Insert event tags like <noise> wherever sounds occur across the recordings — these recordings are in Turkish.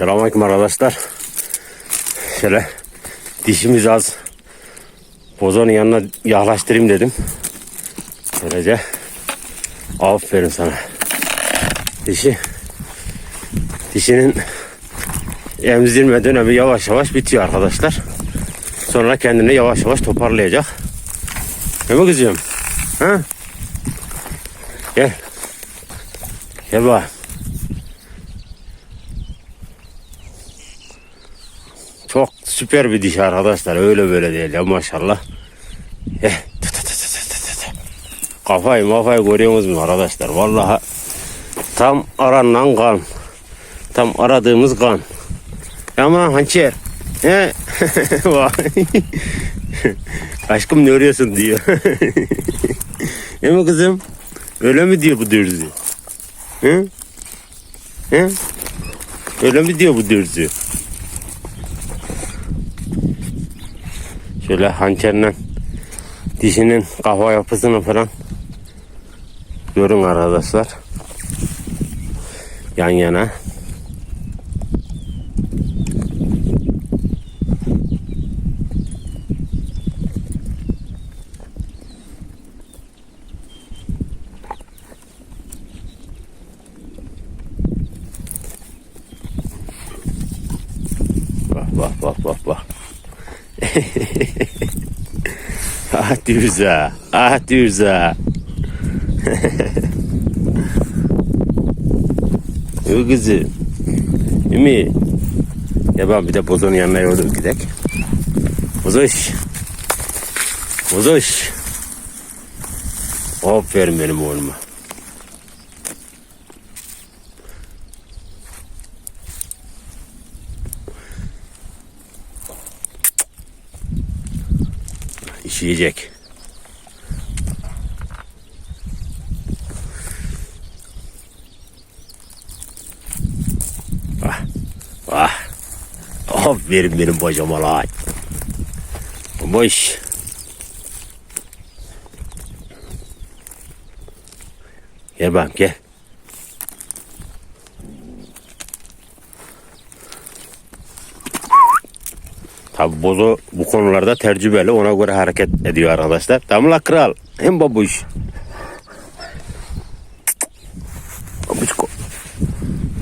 Selamünaleyküm arkadaşlar. Şöyle dişimiz az bozonun yanına yaklaştırayım dedim. Böylece aferin sana. Dişi dişinin emzirme dönemi yavaş yavaş bitiyor arkadaşlar. Sonra kendini yavaş yavaş toparlayacak. Değil mi kızım? Ha? Gel. Gel bak. Çok süper bir diş arkadaşlar. Öyle böyle değil ya maşallah. Eh, tı tı tı tı tı tı. Kafayı mafayı görüyorsunuz mu arkadaşlar? Vallahi tam aranan kan. Tam aradığımız kan. Ama hançer. He? <laughs> Aşkım ne örüyorsun diyor. <laughs> Değil mi kızım? Öyle mi diyor bu dürzü? Hı? Hı? Öyle mi diyor bu dürzü? Şöyle hançerle dişinin kafa yapısını falan görün arkadaşlar. Yan yana. Bak bak bak bak bak. <laughs> ah Dürza. Ah Dürza. <laughs> Yok kızım. Ümi. Ya ben bir de bozonun yanına yolum gidek. Bozoş. Bozoş. Aferin benim oğluma. İşeyecek. Vah. Vah. Aferin benim bacama lan. Boş. Gel bakayım gel. Tabi Bozo bu konularda tecrübeli ona göre hareket ediyor arkadaşlar. Tamam la kral. Hem babuş. Babuşko.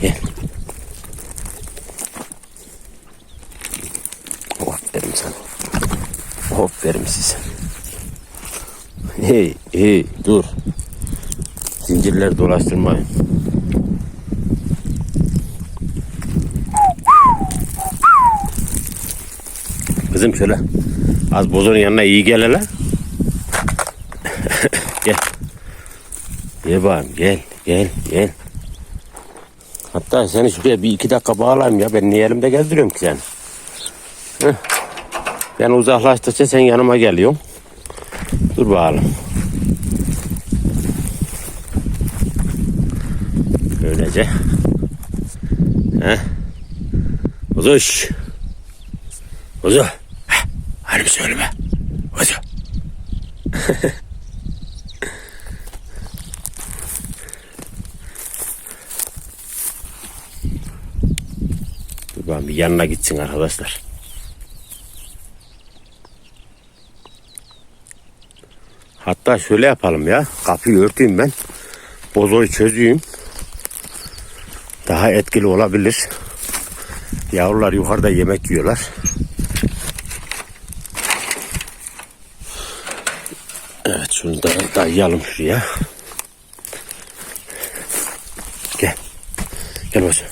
Gel. Aferin sana. Aferin size. Hey hey dur. Zincirleri dolaştırmayın. Kızım şöyle. Az bozonun yanına iyi gel hele. <laughs> gel. Gel bakayım gel gel gel. Hatta seni şuraya bir iki dakika bağlayayım ya. Ben niye elimde gezdiriyorum ki seni? Heh. Ben uzaklaştıkça sen yanıma geliyorsun. Dur bakalım. Böylece. Heh. Uzuş. Uzu. Bir söyleme. <laughs> Dur bakalım bir yanına gitsin arkadaşlar. Hatta şöyle yapalım ya. Kapıyı örteyim ben. Bozoyu çözeyim. Daha etkili olabilir. Yavrular yukarıda yemek yiyorlar. Evet şunu da dayayalım şuraya. Gel. Gel hocam.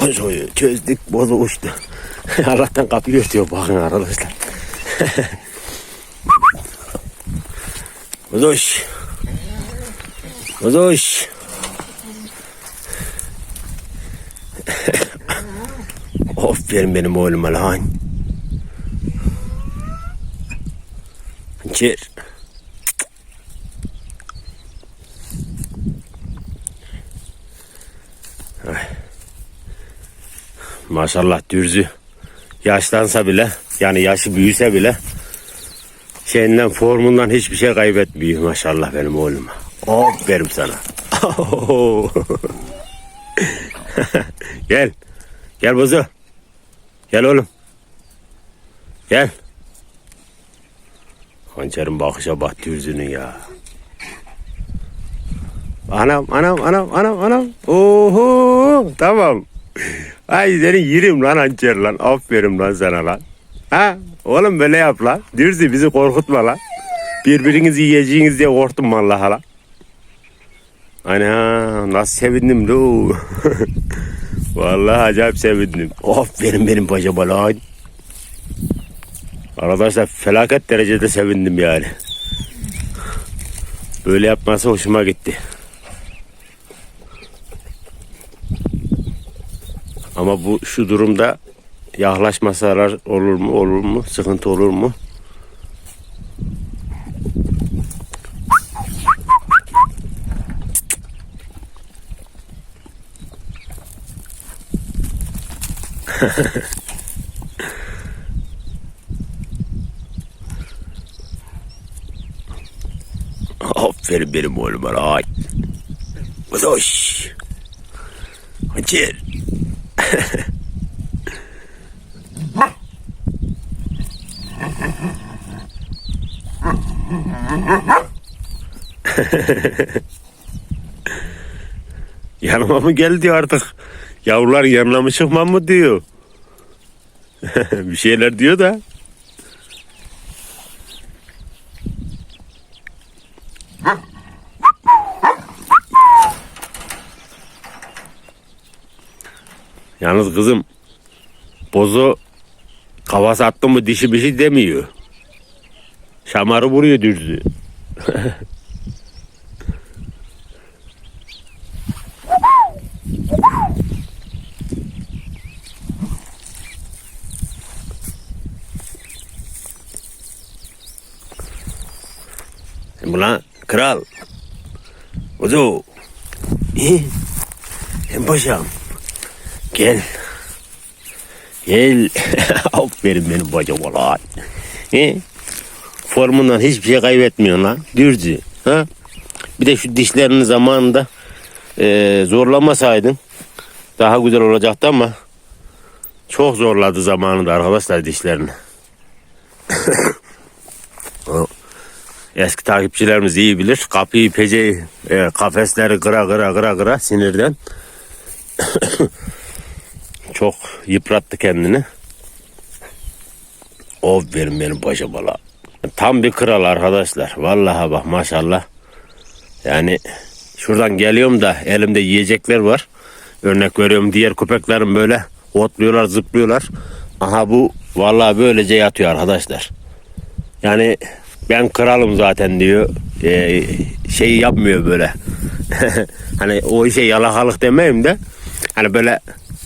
Bozoyu çözdük, bozu uçtu. <laughs> Allah'tan kapıyı örtüyor bakın arkadaşlar. <laughs> Bozoş. Bozoş. <laughs> Aferin benim oğluma lan. Hançer. Ay. Maşallah dürzü yaşlansa bile yani yaşı büyüse bile Senden formundan hiçbir şey kaybetmiyor maşallah benim oğlum. Aferin sana. <laughs> Gel. Gel buzu. Gel oğlum. Gel. Hançerin bakışa battı yüzünün ya. Anam anam anam anam anam. Oho tamam. Ay seni yerim lan hançer lan. Aferin lan sana lan. Ha oğlum böyle yap lan. Dürzi bizi korkutma lan. Birbirinizi yiyeceğiniz diye korktum vallahi lan. Ana nasıl sevindim lo. <laughs> vallahi acayip sevindim. Aferin benim paşama lan. Arkadaşlar felaket derecede sevindim yani. Böyle yapması hoşuma gitti. Ama bu şu durumda yaklaşmasalar olur mu olur mu sıkıntı olur mu? <laughs> Aferin benim oğluma ay. Hoş. Hacır. Yanıma mı geldi artık? Yavrular yanına mı çıkmam mı diyor. <laughs> bir şeyler diyor da. Yalnız kızım bozu kafası attı mı dişi bir şey demiyor. Şamarı vuruyor dürzü. <laughs> Ulan kral. İyi. Hem paşam. Gel. Gel. <laughs> Aferin benim bacım lan. He? Formundan hiçbir şey kaybetmiyorsun lan. Dürzü. Ha? Bir de şu dişlerini zamanında e, zorlamasaydın daha güzel olacaktı ama çok zorladı zamanında arkadaşlar dişlerini. <laughs> Eski takipçilerimiz iyi bilir. Kapıyı, peceyi, e, kafesleri kıra kıra kıra kıra sinirden <coughs> çok yıprattı kendini. Of benim benim paşa bala. Tam bir kral arkadaşlar. Vallahi bak maşallah. Yani şuradan geliyorum da elimde yiyecekler var. Örnek veriyorum diğer köpeklerim böyle otluyorlar zıplıyorlar. Aha bu vallahi böylece yatıyor arkadaşlar. Yani ben kralım zaten diyor. Ee, şey yapmıyor böyle. <laughs> hani o işe yalakalık demeyeyim de. Hani böyle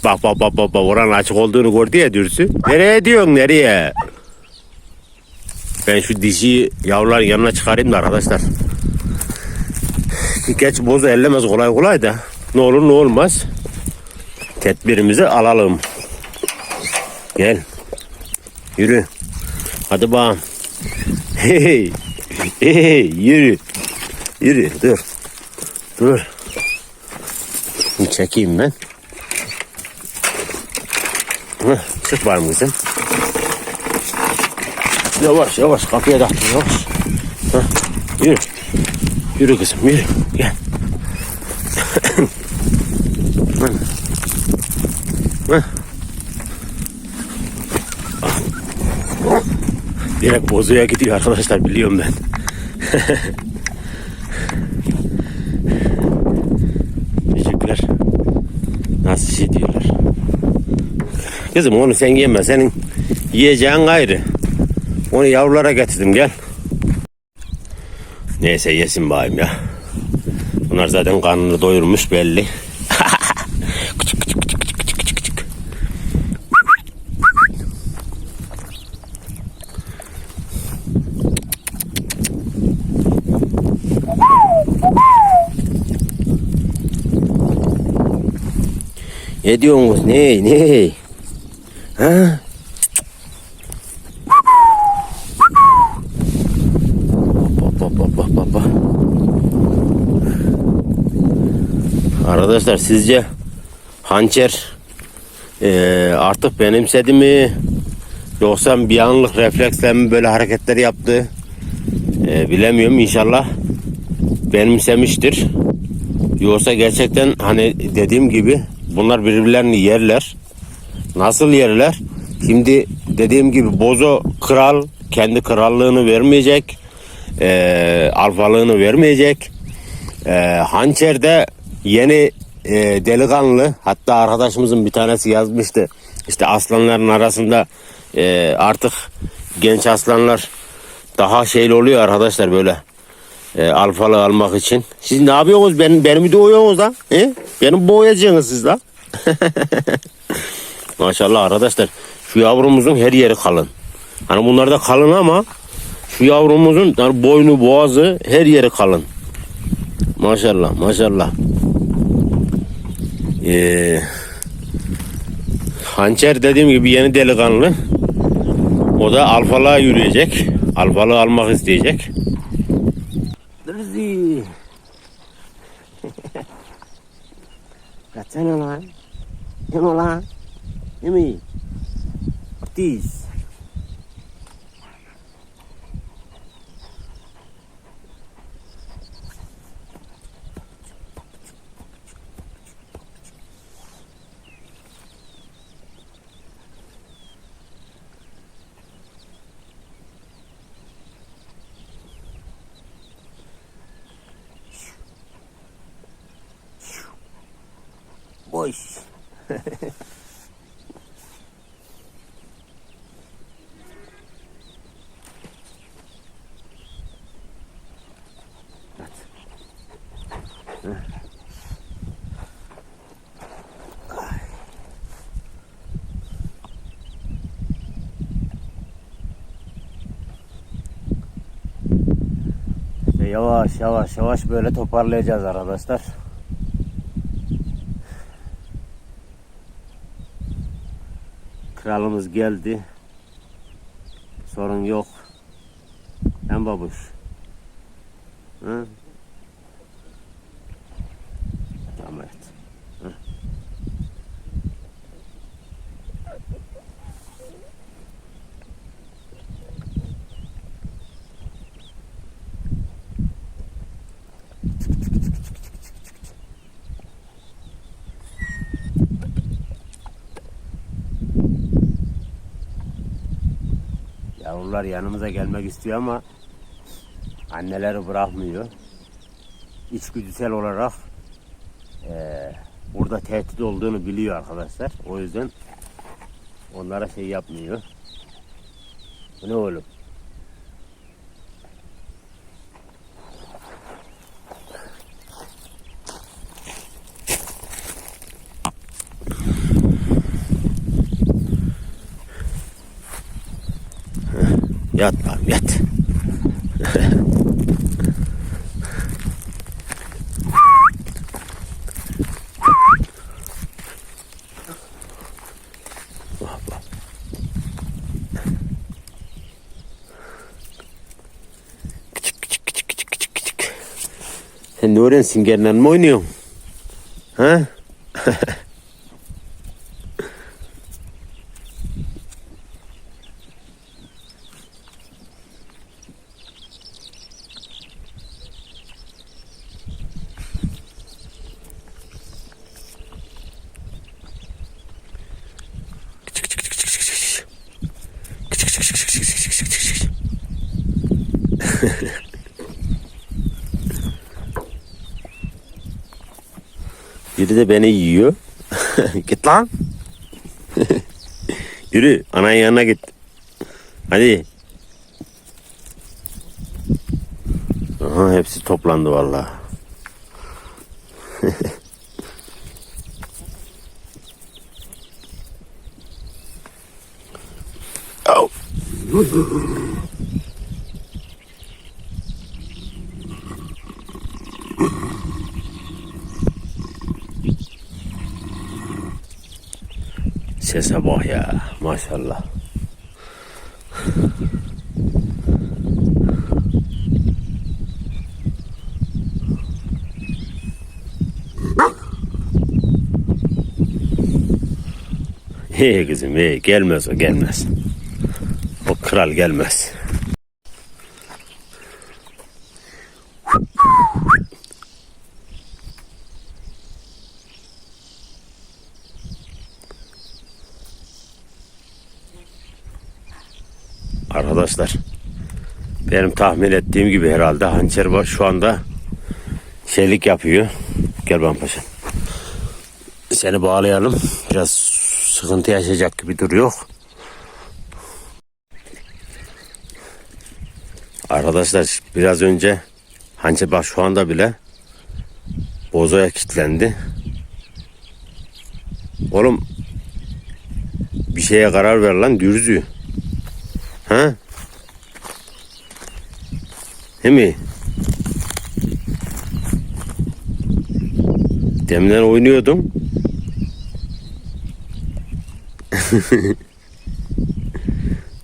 bak bak bak bak bak oranın açık olduğunu gördü ya dürsü. Nereye diyorsun nereye? Ben şu dişi yavruların yanına çıkarayım da arkadaşlar. <laughs> Geç bozu ellemez kolay kolay da. Ne olur ne olmaz. Tedbirimizi alalım. Gel. Yürü. Hadi bakalım. Hey, hey, yürü. Yürü, dur. Dur. Çekeyim ben. Heh, mı kızım? Yavaş yavaş kapıya taktım yavaş. Heh, yürü. Yürü kızım yürü. Gel. Heh. Direkt bozuya gidiyor arkadaşlar biliyorum ben. <laughs> Teşekkürler. Nasıl şey diyorlar. Kızım onu sen yeme. Senin yiyeceğin gayrı. Onu yavrulara getirdim gel. Neyse yesin bayım ya. Bunlar zaten karnını doyurmuş belli. Ne diyorsunuz? Ne? Ne? Ha? Bak bak bak bak. Arkadaşlar sizce hançer e, artık benimsedi mi? Yoksa bir anlık refleksle mi böyle hareketler yaptı? E, bilemiyorum inşallah benimsemiştir. Yoksa gerçekten hani dediğim gibi bunlar birbirlerini yerler. Nasıl yerler? Şimdi dediğim gibi Bozo kral kendi krallığını vermeyecek. Eee alfalığını vermeyecek. Eee Hançer de yeni eee, delikanlı hatta arkadaşımızın bir tanesi yazmıştı. İşte aslanların arasında eee, artık genç aslanlar daha şeyli oluyor arkadaşlar böyle e, alfalı almak için. Siz ne yapıyorsunuz? Ben, beni mi doğuyorsunuz da? He? Beni boğayacaksınız siz da. <laughs> Maşallah arkadaşlar. Şu yavrumuzun her yeri kalın. Hani bunlar da kalın ama şu yavrumuzun yani boynu boğazı her yeri kalın. Maşallah maşallah. Ee, hançer dediğim gibi yeni delikanlı. O da alfalığa yürüyecek. Alfalığı almak isteyecek. Drizzy. <laughs> Kaçsana lan. Yeme lan. Yeme. Ortiz. Boş. Yavaş yavaş yavaş böyle toparlayacağız arkadaşlar. Kralımız geldi. Sorun yok. Hem babuş. Hı? Tamam evet. Hı. Yavrular yanımıza gelmek istiyor ama anneleri bırakmıyor. İçgüdüsel olarak eee, burada tehdit olduğunu biliyor arkadaşlar. O yüzden onlara şey yapmıyor. Bu ne oğlum? Yat lan yat. Bak, bak. Küçük küçük küçük küçük küçük küçük. Sen ne öğrensin mi oynuyorsun? Ha? <laughs> <laughs> Biri de beni yiyor. <laughs> git lan. <laughs> Yürü ananın yanına git. Hadi. Aha hepsi toplandı vallahi. Au. sese bak ya. Maşallah. İyi kızım iyi. Gelmez o gelmez. O kral gelmez. Arkadaşlar benim tahmin ettiğim gibi herhalde hançer şu anda şeylik yapıyor. Gel ben paşam. Seni bağlayalım. Biraz sıkıntı yaşayacak gibi duruyor. Arkadaşlar biraz önce hançer bak şu anda bile bozoya kilitlendi. Oğlum bir şeye karar ver lan dürzü. Ha? Değil mi? Deminden oynuyordum. <laughs>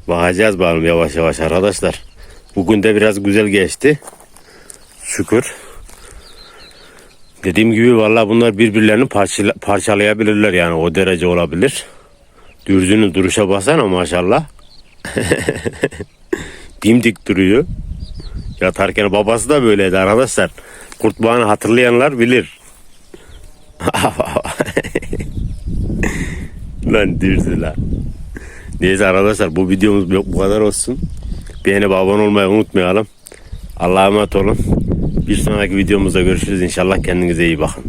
Bakacağız bakalım yavaş yavaş arkadaşlar. Bugün de biraz güzel geçti. Şükür. Dediğim gibi vallahi bunlar birbirlerini parçala- parçalayabilirler yani o derece olabilir. Dürzünün duruşa basana maşallah. <laughs> Dimdik duruyor. Yatarken babası da böyleydi arkadaşlar. Kurtbağını hatırlayanlar bilir. <laughs> lan dürzü lan. Neyse arkadaşlar bu videomuz bu kadar olsun. Beğenip abone olmayı unutmayalım. Allah'a emanet olun. Bir sonraki videomuzda görüşürüz inşallah. Kendinize iyi bakın.